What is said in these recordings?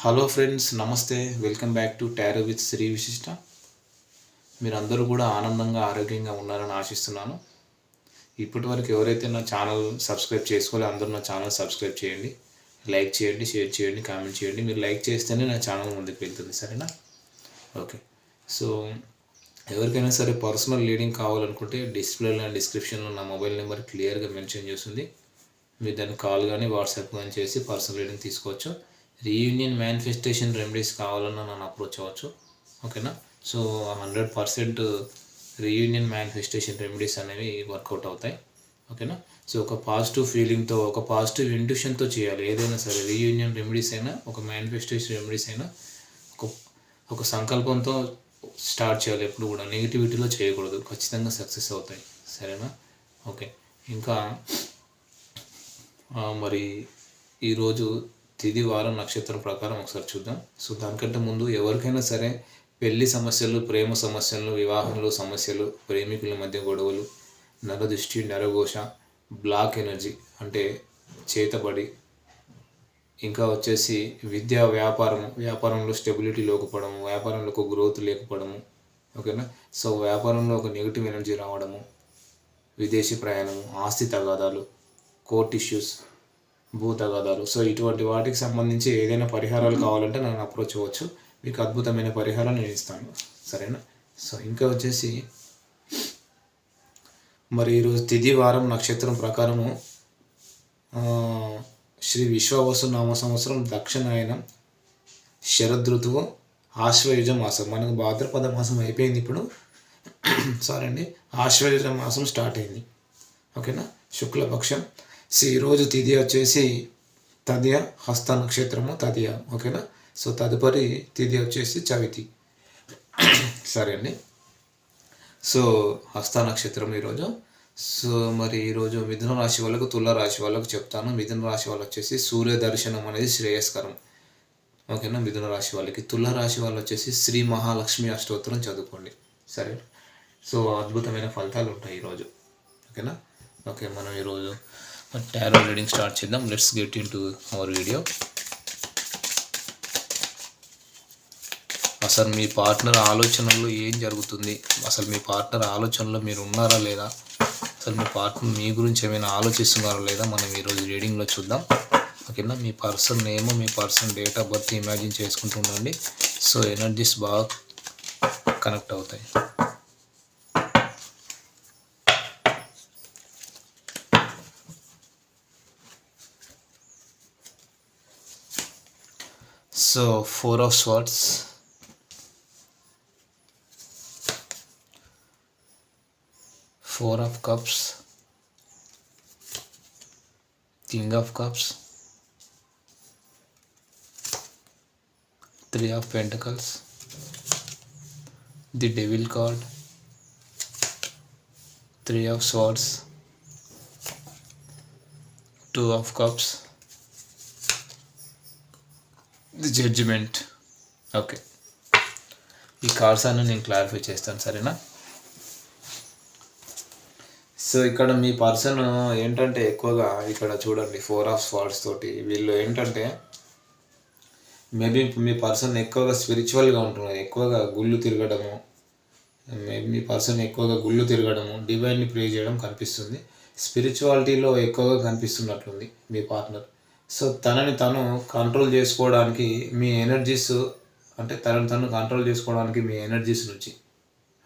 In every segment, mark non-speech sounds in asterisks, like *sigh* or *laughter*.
Hello friends నమస్తే. Welcome back to tarot with Shri Vishishta మీరందరూ కూడా ఆనందంగా ఆరోగ్యంగా ఉన్నారని ఆశిస్తున్నాను. ఇప్పటి వరకు ఎవరైతే నా ఛానల్ సబ్స్క్రైబ్ చేసుకోలే అందరూ నా ఛానల్ సబ్స్క్రైబ్ చేయండి. లైక్ చేయండి షేర్ చేయండి కామెంట్ చేయండి. మీరు లైక్ చేస్తేనే నా ఛానల్ ముందుకు వెళ్తుంది సరేనా? ఓకే సో ఎవరికైనా సరే పర్సనల్ లీడింగ్ కావాలనుకుంటే డిస్ప్లేలో డిస్క్రిప్షన్లో నా మొబైల్ నెంబర్ క్లియర్గా మెన్షన్ చేస్తుంది. మీరు దాన్ని కాల్ కానీ వాట్సాప్ కానీ చేసి పర్సనల్ రీడింగ్ తీసుకోవచ్చు. రీయూనియన్ మేనిఫెస్టేషన్ రెమెడీస్ కావాలన్నా నన్ను అప్రోచ్ అవ్వచ్చు. ఓకేనా? So hundred percent reunion manifestation remedies అనేవి వర్కౌట్ అవుతాయి. ఓకేనా? సో ఒక పాజిటివ్ ఫీలింగ్తో ఒక పాజిటివ్ ఇంట్యూషన్తో చేయాలి. ఏదైనా సరే రీయూనియన్ రెమెడీస్ అయినా ఒక మేనిఫెస్టేషన్ రెమెడీస్ అయినా ఒక ఒక సంకల్పంతో స్టార్ట్ చేయాలి ఎప్పుడు కూడా. నెగిటివిటీలో చేయకూడదు. ఖచ్చితంగా సక్సెస్ అవుతాయి. సరేనా? ఓకే. ఇంకా మరి ఈరోజు తిది వారం నక్షత్రం ప్రకారం ఒకసారి చూద్దాం. సో దానికంటే ముందు ఎవరికైనా సరే పెళ్ళి సమస్యలు ప్రేమ సమస్యలు వివాహంలో సమస్యలు ప్రేమికుల మధ్య గొడవలు నరదృష్టి నరఘోష బ్లాక్ ఎనర్జీ అంటే చేతబడి ఇంకా వచ్చేసి విద్యా వ్యాపారం వ్యాపారంలో స్టెబిలిటీ లేకపోవడము వ్యాపారంలో ఒక గ్రోత్ లేకపోవడము ఓకేనా? సో వ్యాపారంలో ఒక నెగిటివ్ ఎనర్జీ రావడము విదేశీ ప్రయాణము ఆస్తి తగాదాలు కోర్ట్ ఇష్యూస్ భూతగదాలు. సో ఇటువంటి వాటికి సంబంధించి ఏదైనా పరిహారాలు కావాలంటే నన్ను అప్రోచ్ అవ్వచ్చు. మీకు అద్భుతమైన పరిహారం నేను ఇస్తాను. సరేనా? సో ఇంకా వచ్చేసి మరి ఈరోజు తిథి వారం నక్షత్రం ప్రకారము శ్రీ విశ్వవసు నామ సంవత్సరం దక్షిణాయనం శరదృతువు ఆశ్వయుజ మాసం. మనకు భాద్రపద మాసం అయిపోయింది ఇప్పుడు. సారీ అండి ఆశ్వయుజ మాసం స్టార్ట్ అయింది. ఓకేనా? శుక్లపక్షం. ఈరోజు తిథి వచ్చేసి తదియ హస్త నక్షత్రము తదియ ఓకేనా? సో తదుపరి తిథి వచ్చేసి చవితి. *coughs* సరే అండి. సో హస్త నక్షత్రం ఈరోజు. సో మరి ఈరోజు మిథున రాశి వాళ్ళకు తుల రాశి వాళ్ళకు చెప్తాను. మిథున రాశి వాళ్ళు వచ్చేసి సూర్య దర్శనం అనేది శ్రేయస్కరం. ఓకేనా? మిథున రాశి వాళ్ళకి. తుల రాశి వాళ్ళు వచ్చేసి శ్రీ మహాలక్ష్మి అష్టోత్తరం చదువుకోండి. సరే? సో అద్భుతమైన ఫలితాలు ఉంటాయి ఈరోజు. ఓకేనా? ఓకే మనం ఈరోజు టారో రీడింగ్ స్టార్ట్ చేద్దాం. Let's get into our video అసలు మీ పార్ట్నర్ ఆలోచనలో ఏం జరుగుతుంది? అసలు మీ పార్ట్నర్ ఆలోచనలో మీరు ఉన్నారా లేదా? అసలు మీ పార్ట్నర్ మీ గురించి ఏమైనా ఆలోచిస్తున్నారా లేదా? మనం ఈరోజు రీడింగ్లో చూద్దాం. ఓకేనా? మీ person name me person date of birth imagine చేసుకుంటూ ఉండండి. సో ఎనర్జీస్ బాగా కనెక్ట్ అవుతాయి. So, four of swords. Four of cups. King of cups. Three of pentacles. The devil card. Three of swords. Two of cups. The judgement okay ఈ cards అన్ని నేను clarify చేస్తాను సరేనా? So ఇక్కడ మీ person ఏంటంటే ఎక్కువగా ఇక్కడ చూడండి ఫోర్ ఆఫ్ స్వార్డ్స్ తోటి వీళ్ళు ఏంటంటే మేబీ మీ పర్సన్ ఎక్కువగా స్పిరిచువల్గా ఉంటున్నారు ఎక్కువగా గుళ్ళు తిరగడము మేబీ మీ పర్సన్ ఎక్కువగా గుళ్ళు తిరగడము డివైన్ని ప్రే చేయడం కనిపిస్తుంది. స్పిరిచువాలిటీలో ఎక్కువగా కనిపిస్తున్నట్లుంది మీ పార్ట్నర్ సో తనని తను కంట్రోల్ చేసుకోవడానికి మీ ఎనర్జీస్ అంటే తనని తను కంట్రోల్ చేసుకోవడానికి మీ ఎనర్జీస్ నుంచి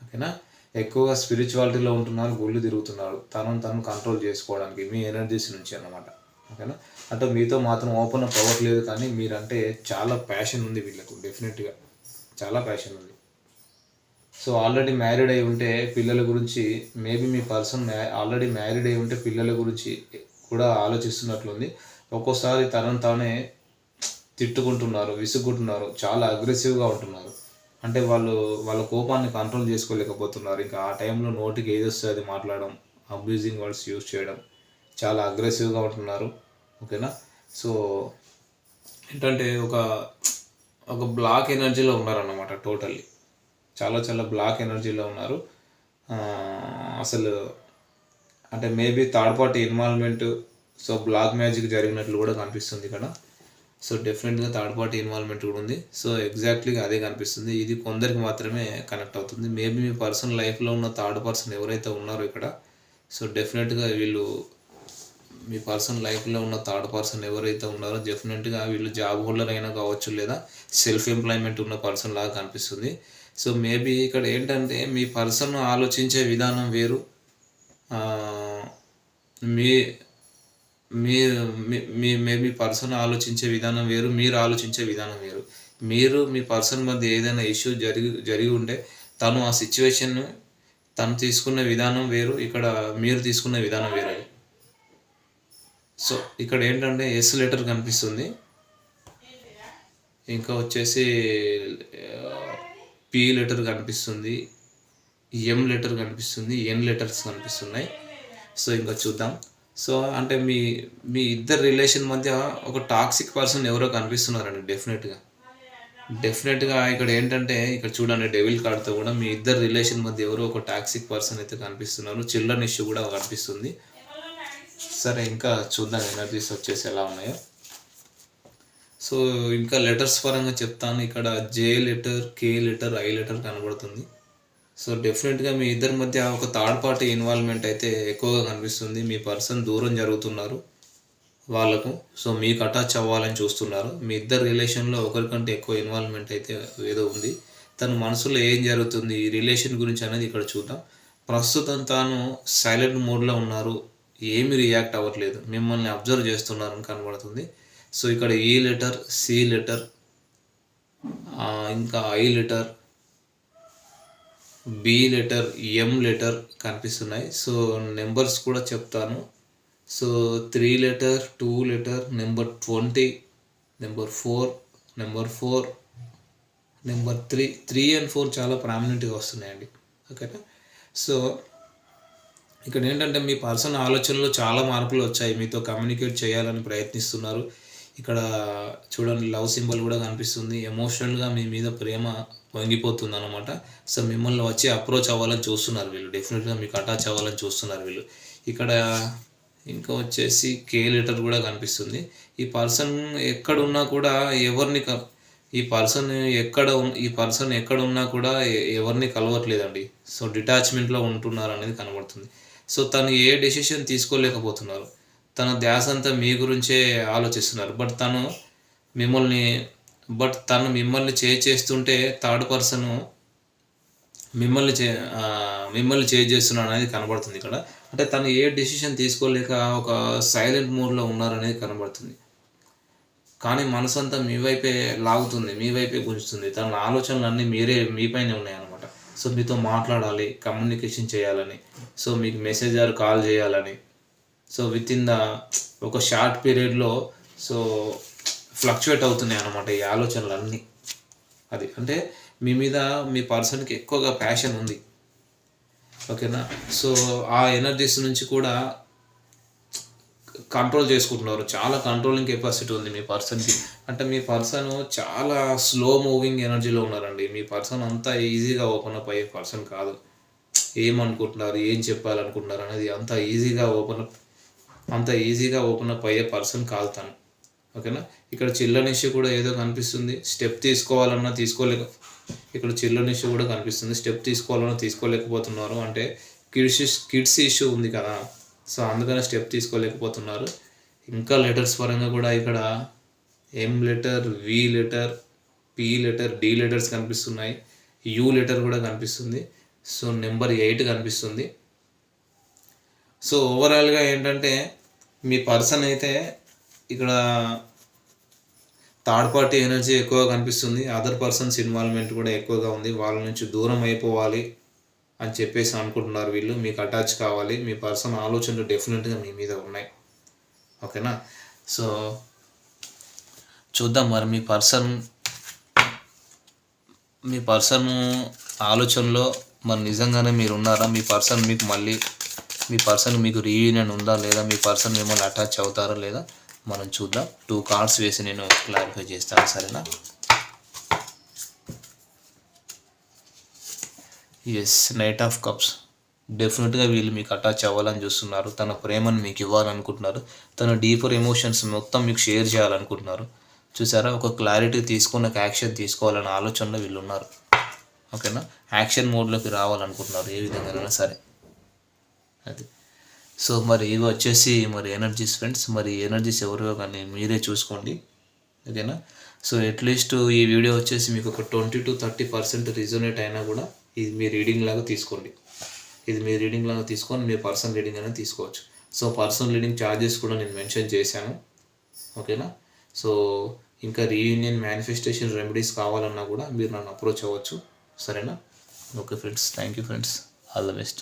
ఓకేనా? ఎక్కువగా స్పిరిచువాలిటీలో ఉంటున్నారు గుళ్ళు తిరుగుతున్నారు. తనను తను కంట్రోల్ చేసుకోవడానికి మీ ఎనర్జీస్ నుంచి అన్నమాట ఓకేనా? అంటే మీతో మాత్రం ఓపెన్ అప్ అవ్వట్లేదు కానీ మీరంటే చాలా ప్యాషన్ ఉంది వీళ్ళకు డెఫినెట్గా చాలా ప్యాషన్ ఉంది. సో ఆల్రెడీ మ్యారీడ్ అయి ఉంటే పిల్లల గురించి మేబీ మీ పర్సన్ మ్యా ఆల్రెడీ మ్యారీడ్ అయి ఉంటే పిల్లల గురించి కూడా ఆలోచిస్తున్నట్లుంది. ఒక్కోసారి తనను తానే తిట్టుకుంటున్నారు విసుక్కుంటున్నారు చాలా అగ్రెసివ్గా ఉంటున్నారు. అంటే వాళ్ళు వాళ్ళ కోపాన్ని కంట్రోల్ చేసుకోలేకపోతున్నారు. ఇంకా ఆ టైంలో నోటికి ఏది వస్తే అది మాట్లాడడం అబ్యూజింగ్ వర్డ్స్ యూజ్ చేయడం చాలా అగ్రెసివ్గా ఉంటున్నారు. ఓకేనా? సో ఏంటంటే ఒక ఒక బ్లాక్ ఎనర్జీలో ఉన్నారన్నమాట టోటల్లీ. చాలా చాలా బ్లాక్ ఎనర్జీలో ఉన్నారు. అసలు అంటే maybe third party involvement so black magic జరిగినట్లు కూడా కనిపిస్తుంది ఇక్కడ. సో డెఫినెట్గా థర్డ్ పార్టీ ఇన్వాల్వ్మెంట్ కూడా ఉంది. సో ఎగ్జాక్ట్లీగా అదే కనిపిస్తుంది. ఇది కొందరికి మాత్రమే కనెక్ట్ అవుతుంది. మేబీ మీ పర్సన్ లైఫ్లో ఉన్న థర్డ్ పర్సన్ ఎవరైతే ఉన్నారో ఇక్కడ సో డెఫినెట్గా వీళ్ళు మీ పర్సన్ లైఫ్లో ఉన్న థర్డ్ పర్సన్ ఎవరైతే ఉన్నారో డెఫినెట్గా వీళ్ళు జాబ్ హోల్డర్ అయినా కావచ్చు లేదా సెల్ఫ్ ఎంప్లాయ్మెంట్ ఉన్న పర్సన్ లాగా కనిపిస్తుంది. సో మేబీ ఇక్కడ ఏంటంటే మీ పర్సన్ ఆలోచించే విధానం వేరు. మీ మీరు మీ- మీ మేబీ పర్సన్ ఆలోచించే విధానం వేరు మీరు ఆలోచించే విధానం వేరు. మీరు మీ పర్సన్ మధ్య ఏదైనా ఇష్యూ జరిగి జరిగి ఉంటే తను ఆ సిచ్యువేషన్ తను తీసుకున్న విధానం వేరు ఇక్కడ మీరు తీసుకున్న విధానం వేరు. సో ఇక్కడ ఏంటంటే ఎస్ లెటర్ కనిపిస్తుంది. ఇంకా వచ్చేసి పి లెటర్ కనిపిస్తుంది. ఎం లెటర్ కనిపిస్తుంది. ఎన్ లెటర్స్ కనిపిస్తున్నాయి. సో ఇంకా చూద్దాం. సో అంటే మీ మీ ఇద్దరు రిలేషన్ మధ్య ఒక టాక్సిక్ పర్సన్ ఎవరో కనిపిస్తున్నారండి డెఫినెట్గా. డెఫినెట్గా ఇక్కడ ఏంటంటే ఇక్కడ చూడండి డెవిల్ కార్డ్తో కూడా మీ ఇద్దరు రిలేషన్ మధ్య ఎవరో ఒక టాక్సిక్ పర్సన్ అయితే కనిపిస్తున్నారు. చిల్డ్రన్ ఇష్యూ కూడా కనిపిస్తుంది. సరే ఇంకా చూద్దాం ఎనర్జీస్ వచ్చేసి ఎలా ఉన్నాయో. సో ఇంకా లెటర్స్ పరంగా చెప్తాను. ఇక్కడ J letter K letter I letter కనబడుతుంది. సో డెఫినెట్గా మీ ఇద్దరి మధ్య ఒక థర్డ్ పార్టీ ఇన్వాల్వ్మెంట్ అయితే ఎక్కువగా కనిపిస్తుంది. మీ పర్సన్ దూరం జరుగుతున్నారు వాళ్ళకు. సో మీకు అటాచ్ అవ్వాలని చూస్తున్నారు. మీ ఇద్దరు రిలేషన్లో ఒకరికంటే ఎక్కువ ఇన్వాల్వ్మెంట్ అయితే ఏదో ఉంది. తన మనసులో ఏం జరుగుతుంది? ఈ రిలేషన్ గురించి అనేది ఇక్కడ చూద్దాం. ప్రస్తుతం తాను సైలెంట్ మోడ్లో ఉన్నారు. ఏమి రియాక్ట్ అవ్వట్లేదు. మిమ్మల్ని అబ్జర్వ్ చేస్తున్నారని కనబడుతుంది. సో ఇక్కడ ఈ లెటర్ సి లెటర్ ఇంకా I letter B letter M letter కనిపిస్తున్నాయి. సో నెంబర్స్ కూడా చెప్తాను. So three letter two letter number twenty number four number four number three three and four చాలా ప్రామినెంట్గా వస్తున్నాయండి. ఓకేనా సో ఇక్కడ ఏంటంటే మీ పర్సన్ ఆలోచనలో చాలా మార్పులు వచ్చాయి. మీతో కమ్యూనికేట్ చేయాలని ప్రయత్నిస్తున్నారు. ఇక్కడ చూడండి లవ్ సింబల్ కూడా కనిపిస్తుంది. ఎమోషనల్గా మీ మీద ప్రేమ వంగిపోతుంది అనమాట సో మిమ్మల్ని వచ్చి అప్రోచ్ అవ్వాలని చూస్తున్నారు వీళ్ళు. డెఫినెట్గా మీకు అటాచ్ అవ్వాలని చూస్తున్నారు వీళ్ళు. ఇక్కడ ఇంకా వచ్చేసి కే లెటర్ కూడా కనిపిస్తుంది. ఈ పర్సన్ ఎక్కడ ఉన్నా కూడా ఎవరిని క- ఈ పర్సన్ ఎక్కడ ఉన్- ఈ పర్సన్ ఎక్కడ ఉన్నా కూడా ఎవరిని కలవట్లేదండి. సో డిటాచ్మెంట్లో ఉంటున్నారు అనేది కనబడుతుంది. సో తను ఏ డెసిషన్ తీసుకోలేకపోతున్నారు. తన ధ్యాస అంతా మీ గురించే ఆలోచిస్తున్నారు. బట్ తను మిమ్మల్ని బట్ తను మిమ్మల్ని చే చేస్తుంటే థర్డ్ పర్సన్ మిమ్మల్ని చే మిమ్మల్ని చే చేస్తున్నాడు అనేది కనబడుతుంది ఇక్కడ. అంటే తను ఏ డెసిషన్ తీసుకోలేక ఒక సైలెంట్ మూడ్లో ఉన్నారనేది కనబడుతుంది. కానీ మనసంతా మీ వైపే లాగుతుంది మీ వైపే గుంజుతుంది. తన ఆలోచనలు అన్నీ మీరే మీపైనే ఉన్నాయన్నమాట. సో మీతో మాట్లాడాలి కమ్యూనికేషన్ చేయాలని. సో మీకు మెసేజ్ ఆర్ కాల్ చేయాలని. సో విత్ ఇన్ ద ఒక షార్ట్ పీరియడ్లో సో ఫ్లక్చువేట్ అవుతున్నాయి అనమాట ఈ ఆలోచనలు అన్నీ అది అంటే మీ మీద మీ పర్సన్కి ఎక్కువగా ప్యాషన్ ఉంది. ఓకేనా? సో ఆ ఎనర్జీస్ నుంచి కూడా కంట్రోల్ చేసుకుంటున్నారు. చాలా కంట్రోలింగ్ కెపాసిటీ ఉంది మీ పర్సన్కి. అంటే మీ పర్సన్ చాలా స్లో మూవింగ్ ఎనర్జీలో ఉన్నారండి. మీ పర్సన్ అంతా ఈజీగా ఓపెన్ అప్ అయ్యే పర్సన్ కాదు. ఏమనుకుంటున్నారు? ఏం చెప్పాలనుకుంటున్నారు? అనేది అంత ఈజీగా ఓపెన్ అప్ అంత ఈజీగా ఓపెన్ అప్ అయ్యే పర్సన్ కాదు తను. ఓకేనా? ఇక్కడ చిల్లర ఇష్యూ కూడా ఏదో కనిపిస్తుంది. స్టెప్ తీసుకోవాలన్నా తీసుకోలేక ఇక్కడ చిల్డ్రన్ ఇష్యూ కూడా కనిపిస్తుంది. స్టెప్ తీసుకోవాలన్నా తీసుకోలేకపోతున్నారు. అంటే కిడ్స్ కిడ్స్ ఇష్యూ ఉంది కదా. సో అందుకనే స్టెప్ తీసుకోలేకపోతున్నారు. ఇంకా లెటర్స్ పరంగా కూడా ఇక్కడ M letter V letter P letter D letters కనిపిస్తున్నాయి. యూ లెటర్ కూడా కనిపిస్తుంది. సో నెంబర్ ఎయిట్ కనిపిస్తుంది. సో ఓవరాల్గా ఏంటంటే మీ పర్సన్ అయితే ఇక్కడ థర్డ్ పార్టీ ఎనర్జీ ఎక్కువగా కనిపిస్తుంది. అదర్ పర్సన్స్ ఇన్వాల్వ్మెంట్ కూడా ఎక్కువగా ఉంది. వాళ్ళ నుంచి దూరం అయిపోవాలి అని చెప్పేసి అనుకుంటున్నారు వీళ్ళు. మీకు అటాచ్ కావాలి. మీ పర్సన్ ఆలోచనలు డెఫినెట్గా మీ మీద ఉన్నాయి. ఓకేనా? సో చూద్దాం మరి మీ పర్సన్ మీ పర్సన్ ఆలోచనలో మరి నిజంగానే మీరు ఉన్నారా? మీ పర్సన్ మీకు మళ్ళీ మీ పర్సన్ మీకు రీయూనియన్ ఉందా లేదా? మీ పర్సన్ మిమ్మల్ని అటాచ్ అవుతారా లేదా? మనం చూద్దాం. టూ కార్డ్స్ వేసి నేను క్లారిఫై చేస్తాను సరేనా? ఎస్ నైట్ ఆఫ్ కప్స్ డెఫినెట్గా వీళ్ళు మీకు అటాచ్ అవ్వాలని చూస్తున్నారు. తన ప్రేమను మీకు ఇవ్వాలనుకుంటున్నారు. తన డీపర్ ఎమోషన్స్ మొత్తం మీకు షేర్ చేయాలనుకుంటున్నారు. చూసారా? ఒక క్లారిటీ తీసుకున్న యాక్షన్ తీసుకోవాలనే ఆలోచనలో వీళ్ళు ఉన్నారు. ఓకేనా యాక్షన్ మోడ్లోకి రావాలనుకుంటున్నారు ఏ విధంగానైనా సరే. అది. సో మరి ఇవి వచ్చేసి మరి ఎనర్జీస్ ఫ్రెండ్స్ మరి ఎనర్జీస్ ఎవరో కానీ మీరే చూసుకోండి. ఓకేనా? సో అట్లీస్ట్ ఈ వీడియో వచ్చేసి మీకు ఒక twenty to thirty percent resonate అయినా కూడా ఇది మీ రీడింగ్ లాగా తీసుకోండి. ఇది మీ రీడింగ్ లాగా తీసుకొని మీ పర్సనల్ రీడింగ్ అనేది తీసుకోవచ్చు. సో పర్సనల్ రీడింగ్ ఛార్జెస్ కూడా నేను మెన్షన్ చేశాను. ఓకేనా? సో ఇంకా రీయూనియన్ మేనిఫెస్టేషన్ రెమెడీస్ కావాలన్నా కూడా మీరు నన్ను అప్రోచ్ అవ్వచ్చు. సరేనా? Okay friends thank you friends all the best